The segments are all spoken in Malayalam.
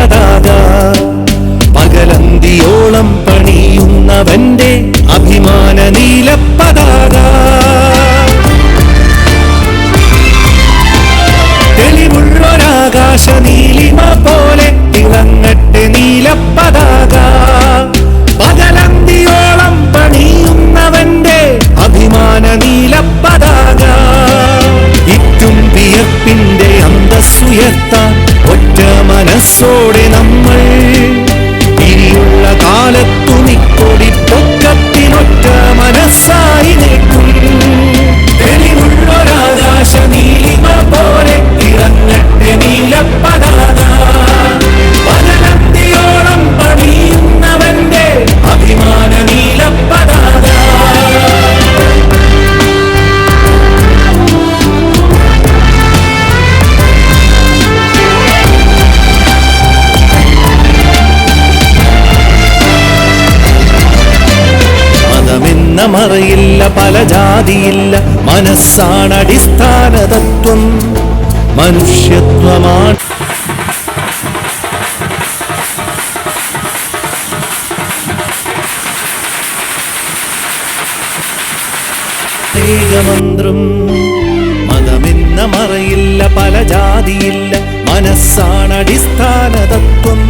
നീലപ്പതാക പകലന്തിയോളം പണിയുന്നവന്റെ അഭിമാന നീല പതാക തെളിവുള്ളൊരാകാശ നീലിമ പോലെ തിളങ്ങട്ടെ പതാക പകലന്തിയോളം പണിയുന്നവന്റെ അഭിമാന നീല പതാക ഇറ്റും വിയപ്പിന്റെ അന്തസ്സുയർത്താൻ മനസ്സോടെ നമ്മൾ ഇനിയുള്ള കാലത്തു നിക്കൊടി പൊക്കത്തിനൊറ്റ മറയില്ല പല ജാതിയില്ല മനസ്സാണ് അടിസ്ഥാന തത്വം മനുഷ്യത്വമാണ്. ഏകമന്ത്രം മതമെന്ന മറയില്ല പല ജാതിയില്ല മനസ്സാണ് അടിസ്ഥാന തത്വം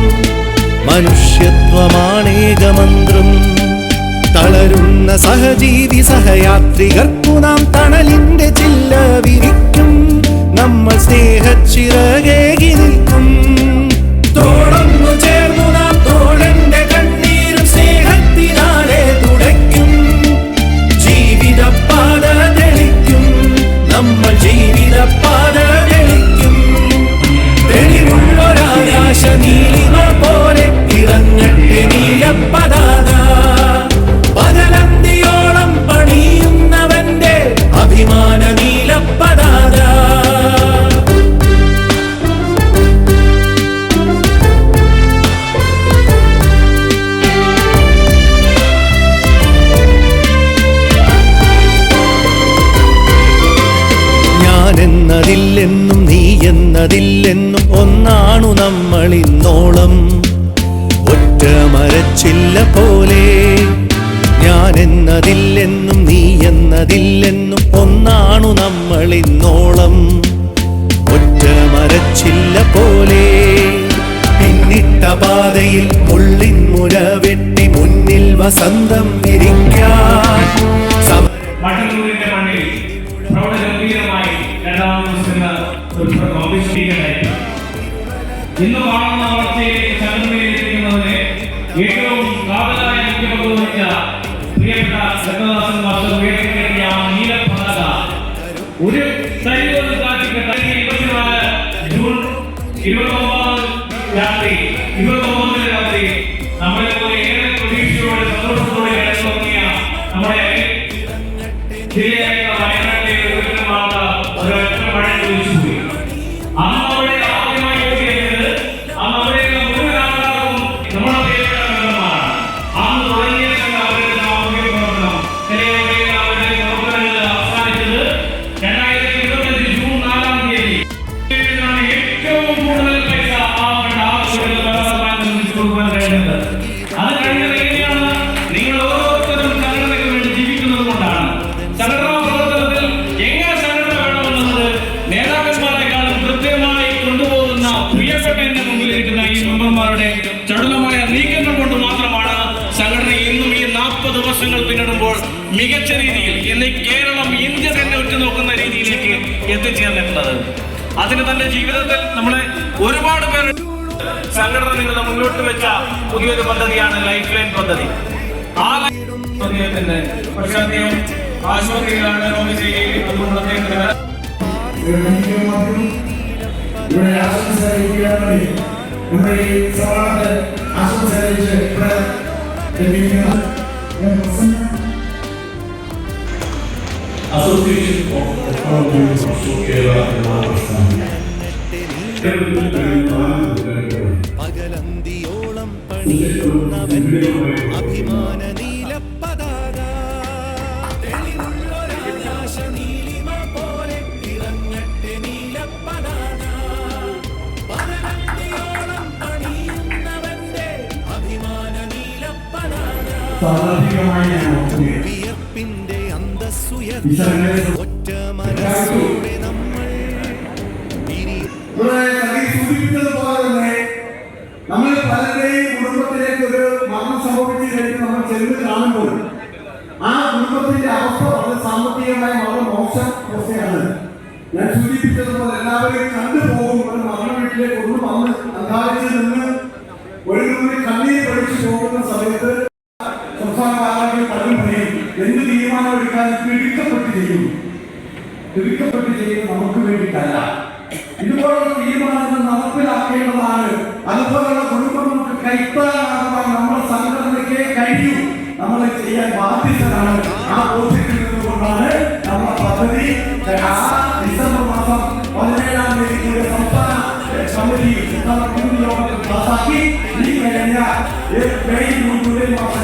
മനുഷ്യത്വമാണേകമന്ത്രം തളരുന്ന സഹജീവി സഹയാത്രികർക്കു നാം എന്നതില്ലെന്നും ഒന്നാണു നമ്മൾ ഇന്നോളം. ഒറ്റ മരച്ചില്ല പോലെ ഞാൻ എന്നതില്ലെന്നും നീ എന്നതില്ലെന്നും ഒന്നാണു നമ്മൾ ഇന്നോളം. ഒറ്റ മരച്ചില്ല പോലെ പിന്നിട്ട പാതയിൽ മുള്ളിൻ മുര വെട്ടി മുന്നിൽ വസന്തം വിരിക്കാൻ ഇന്ന് കാണുന്ന വളർച്ചയിലേക്ക് ചന്ദ്രമേലിരിക്കുന്നതിന് ഏറ്റവും കാതലായ മുഖ്യ പങ്കുവഹിച്ച പ്രിയപ്പെട്ട രംഗദാസൻ മാസ്റ്റർ ഉയർത്തിക്കെട്ടിയ ആ നീല ഒരു തരിവത് കാറ്റിക്ക് തനിക്ക് ഇരുപത്തിനാല് ജൂൺ ഇരുപത്തൊമ്പത് രാത്രി ഇരുപത്തൊമ്പതിന് രാത്രി നമ്മളെ പറയുന്നത്. അത് നിങ്ങൾ ഓരോരുത്തരും സംഘടനയ്ക്ക് വേണ്ടി ജീവിക്കുന്നത് കൊണ്ടാണ്. സംഘടനാ പ്രവർത്തനത്തിൽ എങ്ങനെ വേണമെന്നത് നേതാക്കന്മാരെക്കാളും കൃത്യമായി കൊണ്ടുപോകുന്ന പ്രിയപ്പെട്ട എന്റെ മുമ്പിലിരിക്കുന്ന ഈ മെമ്പർമാരുടെ ചടുലമായ നീക്കങ്ങൾ കൊണ്ട് സംഘടന ഇന്നും ഈ നാൽപ്പത് വർഷങ്ങൾ പിന്നിടുമ്പോൾ മികച്ച രീതിയിൽ ഇന്ന് കേരളം ഇന്ത്യ തന്നെ ഉറ്റുനോക്കുന്ന രീതിയിലേക്ക് എത്തിച്ചേർന്നിട്ടുള്ളത്. അതിന് തന്റെ ജീവിതത്തിൽ നമ്മളെ ഒരുപാട് പേർ സംഘടന നിങ്ങൾ മുന്നോട്ട് വെച്ച പുതിയൊരു പദ്ധതിയാണ് ലൈഫ് ലൈൻ പദ്ധതി. ആ അദ്ദേഹത്തിന്റെ പക്ഷെ അദ്ദേഹം ആശുപത്രിയിലാണ് അതുകൊണ്ട് അദ്ദേഹത്തിന് ഇവിടെ ആശംസ അറിയിക്കുകയാണ് നമ്മുടെ ഈ സവാളത്ത് ആശംസ അറിയിച്ച് ഇവിടെ ലഭിക്കുന്ന Association of Economists of Kerala എന്ന പ്രസ്ഥാനം സുശീലവും പണിയുന്നവൻ അഭിമാന നീല പതാക തെളിവുള്ളൊരാകാശ നീലിമ പോലെ ഇറങ്ങട്ടെ നീല പതാക പകലന്തിയോളം പണിയുന്നവന്റെ അഭിമാന നീല പതാക വിയർപ്പിന്റെ അന്തസ്സുയർ ഒറ്റ മനസ്സോടെ നമ്മൾ ഇനി ഇവിടെ നദി സൂചിപ്പിച്ചതുപോലെ തന്നെ നമ്മൾ പലരുടെയും കുടുംബത്തിലേക്ക് ഒരു മരണം സംഭവിച്ചു കഴിഞ്ഞ് നമ്മൾ ചെന്ന് കാണുമ്പോൾ ആ കുടുംബത്തിന്റെ അവസ്ഥ വളരെ സാമ്പത്തികമായി വളരെ മോശം അവസ്ഥയാണ്. ഞാൻ സൂചിപ്പിച്ചതുപോലെ എല്ലാവരെയും കണ്ടു പോകുമ്പോൾ മരണ വീട്ടിലേക്ക് ഒന്നും വന്ന് അന്താരിച്ച് നിന്ന് ഒരു കണ്ണീർ കണ്ണീര് പഠിച്ചു പോകുന്ന സമയത്ത് സംസ്ഥാന പലരും പറയും എന്ത് തീരുമാനം എടുക്കാൻ പിടിക്കപ്പെട്ട് ചെയ്യും തിരുക്കപ്പെട്ട് ചെയ്യും നമുക്ക് വേണ്ടിയിട്ടല്ല. ഇതുപോലുള്ള തീരുമാനങ്ങൾ നടപ്പിലാക്കേണ്ടതാണ്. അതുപോലുള്ള കുടുംബങ്ങൾക്ക് കൈത്താനാകുവാൻ നമ്മുടെ സംഘടനയ്ക്ക് കഴിയൂ. നമ്മൾ ചെയ്യാൻ ബാധ്യസ്ഥരാണ് ആ ബോധ്യത്തിൽ നിന്നുകൊണ്ടാണ് നമ്മുടെ പദ്ധതി ആ ഡിസംബർ മാസം പതിനേഴാം തീയതി കൂടി സംസ്ഥാന സമിതി സംസ്ഥാന കമ്മിറ്റി യോഗത്തിൽ പാസാക്കി ഈ കഴിഞ്ഞ ഏ- മെയ് ജൂൺ ജൂലൈ മാസം